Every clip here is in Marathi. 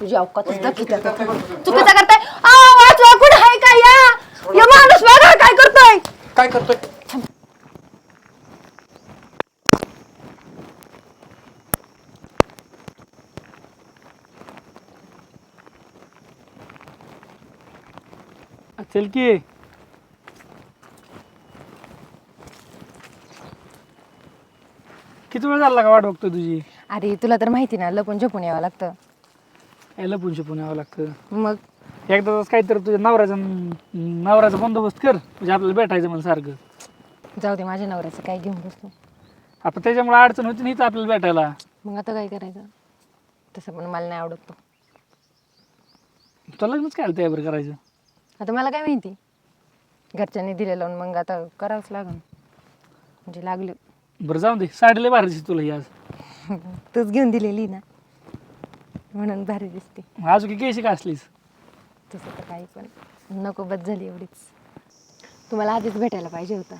तुझी आता. चुकीचं करताय? आ, वाचवा कुठे आहे का या? या माणूस बघा काय करतोय. काय करतोय? चल की. किती वेळ झाला का वाट बघतोय तुझी? अरे तुला तर माहिती ना लपून झोपून यावं लागतं. यायला पुंशी पुणे यावं लागतं. मग? एकदा काहीतरी तुझ्या नवऱ्याचा नवऱ्याचा बंदोबस्त कर. म्हणजे आपल्याला भेटायचं म्हणून सारखं. जाऊ दे माझ्या नवऱ्याचं काय घेऊन बसलो आपण त्याच्यामुळे अडचण होती नाही आपल्याला भेटायला. मग आता काय करायचं? तसं पण मला नाही आवडत तो. तुला लग्नच काय तयार करायचं? आता मला काय माहिती? घरच्यांनी दिले लावून मग आता करावंच लागन म्हणजे लागले. बरं जाऊ दे साडी लय भारी दिसते तुला ही आज. तूच घेऊन दिलेली ना. म्हणून भारी दिसते. आज की केशी का असलीस तसं तर काही पण. नको बस झाली एवढीच. तुम्हाला आधीच भेटायला पाहिजे होता.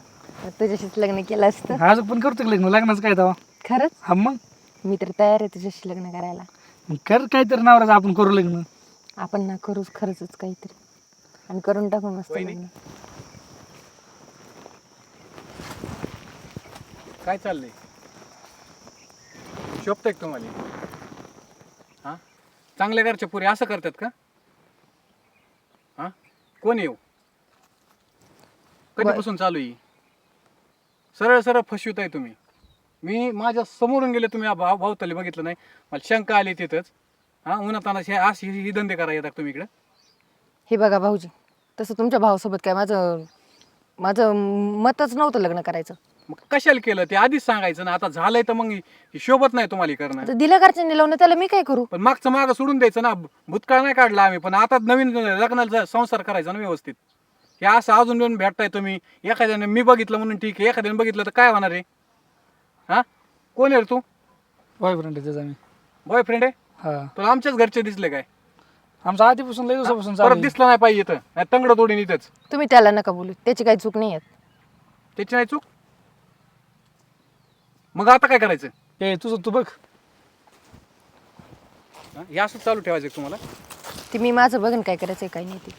तर तुझ्याशीच लग्न केलं असतं. आज पण करतो का लग्न? लग्नाचं काय तेव्हा? खरंच? हा मग? मी तर तयार आहे तुझ्याशी लग्न करायला. मग कर काहीतरी नवऱ्याचं आपण करू लग्न. आपण ना करूच खरंच काहीतरी. आणि करून टाकू मस्त लग्न. काय चाललंय? शोभतंय का तुम्हाला? चांगल्या घरच्या पुरी असं करतात का? हा? कोण येऊ हो? कधीपासून चालू आहे सरळ सरळ फसवित आहे तुम्ही. मी माझ्या समोरून गेले तुम्ही भाव भावतले बघितलं नाही. मला शंका आली तिथंच. हा उन्हातानाशी अशी ही ही धंदे करा येतात तुम्ही इकडं. हे बघा भाऊजी तसं तुमच्या भावासोबत काय माझं माझं मतच नव्हतं लग्न करायचं. मग कशाला केलं? ते आधीच सांगायचं ना. आता झालंय तर मग हे शोभत नाही तुम्हाला हे करणं. आता दिलं घरच्यांनी लावून त्याला मी काय करू? पण मागचं मागं सोडून द्यायचं ना. भूतकाळ नाही काढला आम्ही. पण आता नवीन लग्नाचा संसार करायचा ना व्यवस्थित. हे असं अजून दोन भेटताय तुम्ही. एखाद्याने मी बघितलं म्हणून ठीक आहे. एखाद्याने बघितलं तर काय होणार आहे? हा? कोण आहे रे तू? बॉयफ्रेंड आहे त्याचा मी. बॉयफ्रेंड आहे? हा. तुला आमच्याच घरचे दिसले काय? आमचा आधीपासून लई दिवसापासून चालू परत आहे. दिसलं नाही पाहिजे इथं. नाही तंगड तोडीन इथंच. तुम्ही त्याला नका बोलू. त्याची काही चूक नाही आहेत. त्याची नाही चूक? मग आता काय करायचं? ए तुझं तू बघ. हा? हे असं चालू ठेवायचं का तुम्हाला? ते मी माझं बघन काय करायचं काही नाही ते.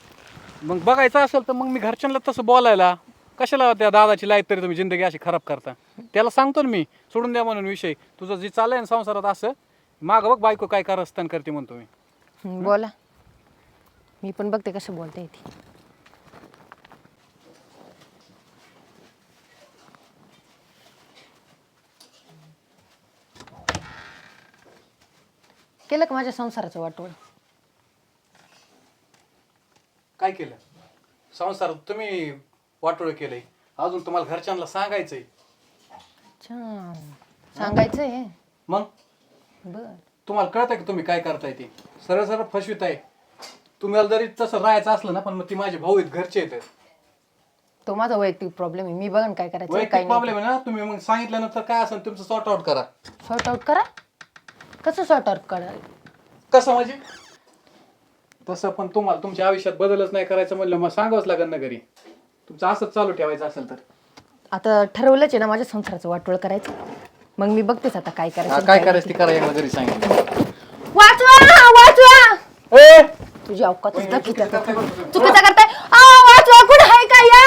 मग बघायचं असेल तर मग मी घरच्यांना तसं बोलायला कशाला त्या दादाची लाईफ तरी तुम्ही जिंदगी अशी खराब करता? त्याला सांगतो ना मी सोडून द्या म्हणून विषय. तुझं जे चाललंय ना संसारात असं मागं बघ बायको काय करस्तान करते म्हणतो मी. हं, बोला. मी पण बघते कसं बोलता येते केलं का माझ्या संसाराचं वाटोळ? काय केलं? संसारात तुम्ही वाटोळ केलंय. अजून तुम्हाला घरच्यांना सांगायचंय. सांगायचंय. मग? बर. तुम्हाला कळतंय की तुम्ही काय करताय ते? सरळ सरळ फसवित आहे तुम्हाला जरी तसं राहायचं असलं ना पण मग ती माझे भाऊ आहेत घरचे आहेत. तो माझा वैयक्तिक प्रॉब्लेम आहे. मी बघन काय करायचं काय वैयक्तिक नाही. प्रॉब्लेम आहे ना? तुम्ही मग सांगितल्यानंतर काय असेल तुमचं सॉर्ट आउट करा. सॉर्ट आउट करा? कसं सॉर्ट आउट करा कसं म्हणजे? तसं पण तुम्हाला तुमच्या आयुष्यात बदलच नाही करायचं म्हणलं मग सांगावंच लागेल ना घरी. तुमचं असंच चालू ठेवायचं असेल तर. आता ठरवलंच आहे ना माझ्या संसाराचं वाटोळ करायचं. मग मी बघतेच आता काय हा, करायचं काय काय करायचं ते करा एकदा घरी सांगितलं वाचवा वाचवा! ए! तुझी आता. चुकीचं करताय. आ, वाचवा कुठे आहे का या?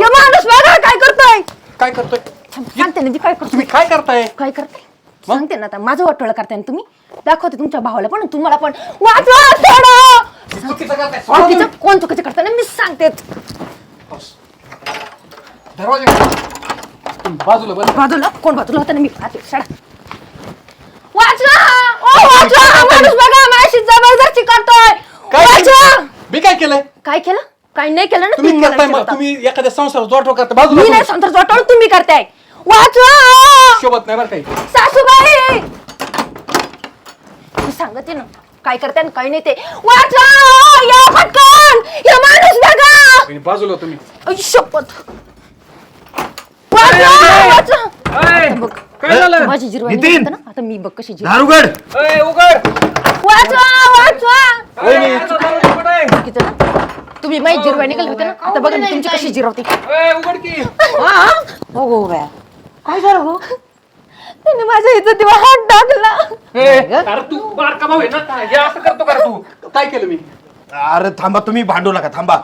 या माणूस बघा काय करतोय. काय करतोय? सांगते ना ती काय करतोय? तुम्ही काय करताय? काय करते सांगते ना आता माझं वाटोळ करताय ना तुम्ही? दाखवते तुमच्या भावाला पण तुम्हाला पण. वाचवा थोडं चुकीचं करताय. सोडा चुकीचं? कोण चुकीचं करताय ना? मी सांगते. दरवाजा बाजूला बाजूला? कोण बाजूला होता ना? मी पाहते. शाळा वाचवा! ओ वाचवा! हा माणूस बघा माझी जबरदस्ती करतोय. वाचवा! मी काय केलंय? काय केलं? काय नाही केलं ना? तुम्ही मला करताय मग. विचारता. तुम्ही एखाद्या संसार जोटो करता बाजूला मी नाही बसा. संतर तुम्ही करताय. वाचवा शोभत नाही बरं काही. सासूबाई! मी सांगते ना काय करताय आणि काय नाही ते. वाचवा या पटकन या माणूस बघा. तुम्ही बाजूला तुम्ही आई, शपथ. वाचवा वाचवा ए, बघ काय झालं? माझी जिरवाई नितीन! निघते ना आता मी बघ कशी जिरवाई दारुगड ए, उघड. वाचवा वाचवा ए, आता दारू कुठं आहे? चुकीचं ना? तुम्ही माझी जिरवाई निघाली होते ना आता बघा ना तुमची कशी जिरवते. ए, उघड की. हो? गो बाया. काय झालं हो? त्याने माझ्या इज्जतीवर हात टाकला अरे तू बारका भाऊ आहे ना? हे असं करतो का रे तू? काय केलं मी? अरे थांबा तुम्ही भांडू नका थांबा.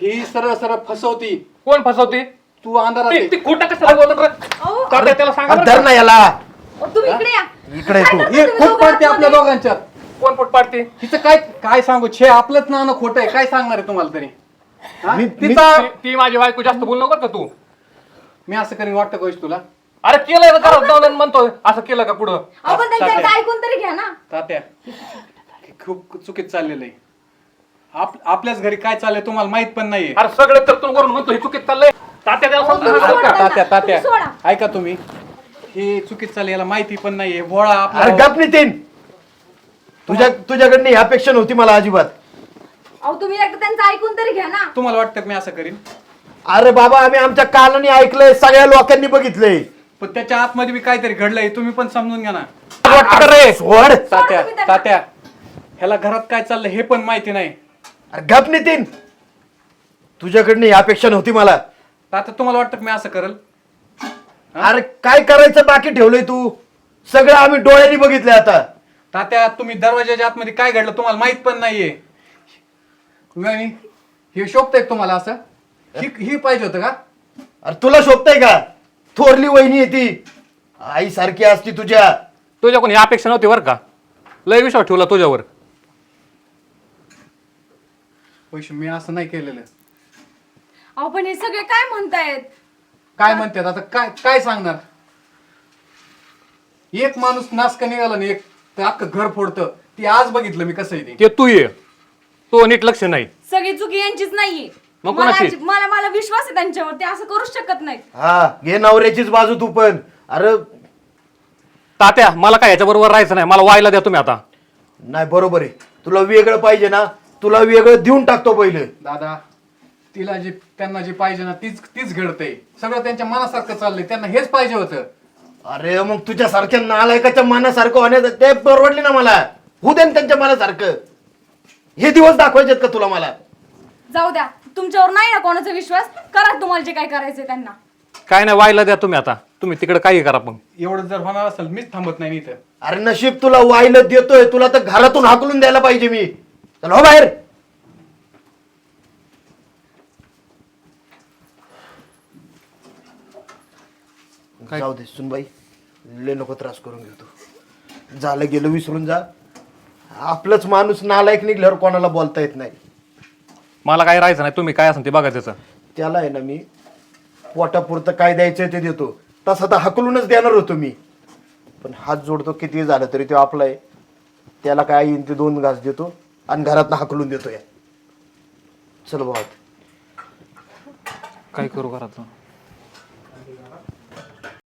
ही सरळ सरळ फसवती. कोण फसवते? तू अंधारात आहे. ते खोटं कसं बोलत रे? त्याला सांगा अरे बरं धर का? ना याला. तुम्ही इकडे या. इकडे तू. हे खूप पडते आपल्या दोघांच्यात कोण पोट पाडते हिचं काय काय सांगू? छे आपलंच नाणं खोटं आहे. काय सांगणार आहे तुम्हाला तरी? हा? मी- तिचा ती- ती माझी बायको जास्त बोलू नको बरं का तू. मी असं करीन वाटतं गोष्ट तुला अरे केलंय ना घरात जाऊन आणि म्हणतो असं केलं का पुढं? आपण त्यांच्याकडे. ऐकून तरी घ्या ना. तात्या हे खूप चुकीत चाललेलं आहे. आप आपल्याच घरी काय चाललंय तुम्हाला माहीत पण नाहीये. अरे सगळे तर तू वरून म्हणतो हे चुकीत चाललंय. तात्या त्याला समजून तुम्ही सांग बरं का? सोडा. तात्या तात्या तुम्ही सोडा. ऐका तुम्ही. हे चुकीत चाललंय याला माहिती पण नाहीये. भोळा अरे आपला गप नितीन. तुझ्या तुझ्याकडनं ही अपेक्षा नव्हती मला अजिबात. अहो तुम्ही एकदा त्यांचं ऐकून तरी घ्या ना. तुम्हाला वाटतं की मी असं करीन? अरे बाबा आम्ही आमच्या कानाने ऐकलंय सगळ्या लोकांनी बघितलंय. पण त्याच्या आतमध्ये बी काहीतरी घडलंय तुम्ही पण समजून घ्या ना. सोड. तात्या. तात्या ह्याला घरात काय चाललंय हे पण माहिती नाही. अरे गप नितीन. तुझ्याकडनं ही अपेक्षा नव्हती मला. तात्या तुम्हाला वाटतं की मी असं करल? अरे काय करायचं बाकी ठेवलंय तू? सगळं आम्ही डोळ्यांनी बघितलंय आता. तात्या तुम्ही दरवाजाच्या आतमध्ये काय घडलं तुम्हाला माहीत पण नाहीये. हे शोभतंय का तुम्हाला असं? ही ही पाहिजे होतं का? अरे तुला शोभतय का? थोरली वहिनी आहे ती. आई सारखी असती तुझ्या. तुझ्या कोणी अपेक्षा नव्हती बरं का? लय विश्वास ठेवला तुझ्यावर. पैसे मी असं नाही केलेलं. अहो पण हे सगळे काय म्हणतायत? काय म्हणतात? आता काय काय सांगणार? एक माणूस नासका निघाला ना एक तर अख्खं घर फोडतं. ती आज बघितलं मी कसं आहे ते. ते तू ये. तो नीट लक्ष नाही. सगळी चुकी यांचीच नाहीये. मग मला मला मला विश्वास आहे त्यांच्यावर ते असं करूच शकत नाहीत हा घे नवऱ्याचीच बाजू तू पण. अरे तात्या मला काय याच्या बरोबर राहायचं नाही? मला व्हायला द्या तुम्ही आता. नाही बरोबर आहे. तुला वेगळं पाहिजे ना तुला वेगळं देऊन टाकतो पहिले. दादा तिला जे त्यांना जे पाहिजे ना तीच तीच घडतंय सगळं त्यांच्या मनासारखं चाललंय. त्यांना हेच पाहिजे होतं. अरे मग तुझ्या सारख्या नालायकाच्या मनासारखं होण्याचं ते परवडले ना मला. होऊ दे ना त्यांच्या मनासारखं. हे दिवस दाखवायचेत का तुला मला? जाऊ द्या. तुमच्यावर नाही ना कोणाचा विश्वास? करा तुम्हाला जे काय करायचंय त्यांना. काय नाही व्हायला द्या तुम्ही आता. तुम्ही तिकडे काही करा पण. एवढं जर होणार असेल मीच थांबत नाही इथं. अरे नशीब तुला वाहिलं देतोय तुला तर घरातून हाकलून द्यायला पाहिजे मी. चल हो बाहेर. जाऊ दे सुनबाई. लय नको त्रास करून घेतो झालं गेलं विसरून जा. आपलंच माणूस नालायक निघल्यावर कोणाला बोलता येत नाही. मला काय राहायचं नाही तुम्ही काय असेल ते बघा त्याचं. त्याला आहे ना मी पोटापुरतं काय द्यायचं ते देतो. तसं तर हकलूनच देणार होतो मी. पण हात जोडतो किती झालं तरी तो आपला आहे. त्याला काय येईन ते दोन घास देतो आणि घरात हकलून देतो या. चल भाऊ. काय करू घरात